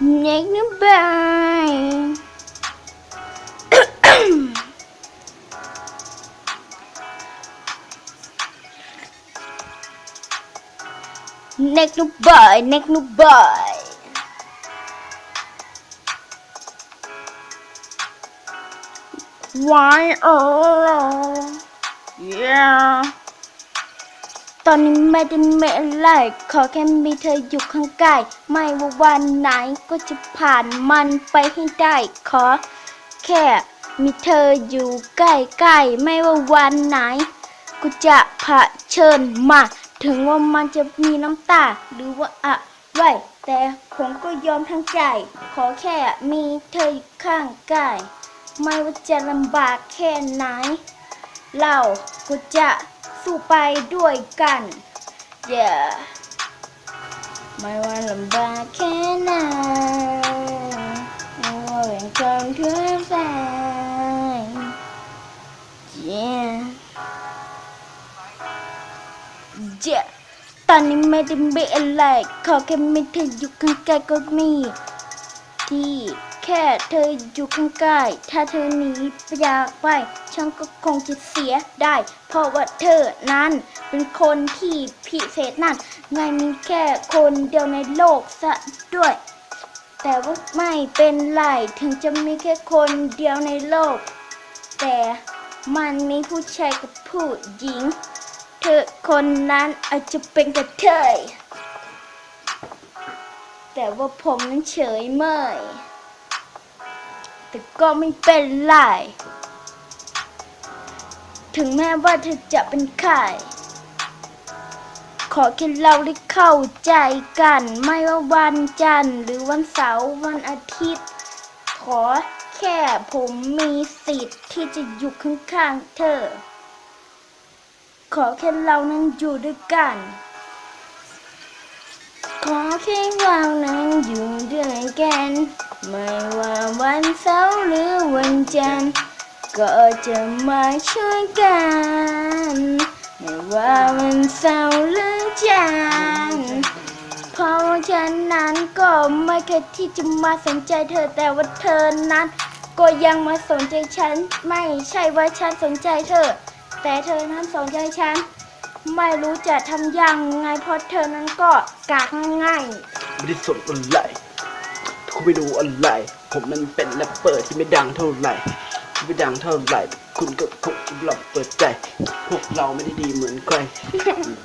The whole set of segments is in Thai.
Nick na ba? Nick na ba? Nick na ba? Why? Oh, yeah. ตอนนี้ไม่ได้เมะอะไร ขอแค่มีเธออยู่ข้างกล้ไม่ว่าวันไหนก็จะผ่านมันไปให้ได้ ขอ แค่มีเธออยู่ใกล้ๆ ไม่ว่าวันไหน กูจะเผชิญมาถึงว่ามันจะมีน้ำตา หรือว่าอะไรแต่ผมก็ยอมทั้งใจ ขอแค่มีเธออยู่ข้างกาย ไม่ว่าจะลำบากแค่ไหน เราก็จะ สู้ไปด้วยกัน yeah ไม่ว่าลำบากแค่ไหนไม่ว่าเป็นความทุกข์ใจ yeah yeah ตอนนี้ไม่ได้มีอะไรขอแค่ไมีเธออยู่ข้างกล้ก็มีที่ แค่เธออยู่ข้างใกล้ ถ้าเธอหนีไปอยากไป ฉันก็คงจะเสียได้ เพราะว่าเธอนั้นเป็นคนที่พิเศษนั่น ไม่มีแค่คนเดียวในโลกซะด้วย แต่ว่าไม่เป็นไร ถึงจะมีแค่คนเดียวในโลก แต่มันมีผู้ชายกับผู้หญิง เธอคนนั้นอาจจะเป็นกระเทยแต่ว่าผมนั้นเฉยเมย แต่ก็ไม่เป็นไร ถึงแม้ว่าเธอจะเป็นใครขอแค่เราได้เข้าใจกัน ไม่ว่าวันจันทร์หรือวันเสาร์วันอาทิตย์ ขอแค่ผมมีสิทธิ์ที่จะอยู่ข้างๆเธอ ขอแค่เรานั้นอยู่ด้วยกัน ขอแค่เรานั้นอยู่ด้วยกัน ไม่ว่าวันเสาร์หรือวันจันทร์ก็จะมาช่วยกัน ไม่ว่าวันเสาร์หรือจันทร์เพราะว่าฉันนั้นก็ไม่เคยที่จะมาสนใจเธอแต่ว่าเธอนั้น ก็ยังมาสนใจฉัน ไม่ใช่ว่าฉันสนใจเธอ แต่เธอนั้นสนใจฉัน ไม่รู้จะทำยังไงเพราะเธอนั้นก็กากง่ายไม่ได้สนอะไร คุณไม่รู้อะไร ผมนั้นเป็นแรปเปอร์ที่ไม่ดังเท่าไหร่ที่ไม่ดังเท่าไหร่ คุณก็คงจะลองเปิดใจ พวกเราไม่ได้ดีเหมือนใคร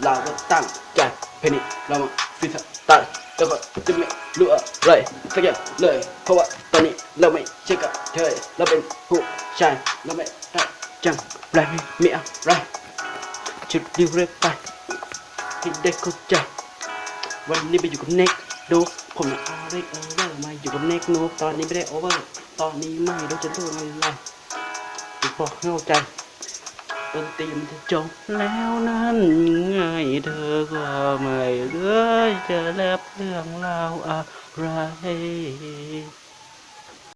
เราก็ตั้งใจเพนิเรามาฟิสตัดแล้วก็จะไม่รู้อะไรสักอย่างเลย เพราะว่าตอนนี้เราไม่ใช่กับเธอเราเป็นผู้ชายเราไม่ได้จังไรไม่มีอะไรชุดดิวเรียกไปให้ได้เข้าใจวันนี้ไปอยู่กับเน็กดู ผมนะอาเร็กโอเวอร์มาอยู่กับเน็กนูตอนนี้ไม่ได้โอเวอร์ตอนนี้ไม่รู้จะดูอะไรดูพอเข้าใจดนตรีมันจะจบแล้วนั่นไงเธอก็ไม่เลยจะแลบเรื่องราวอะไร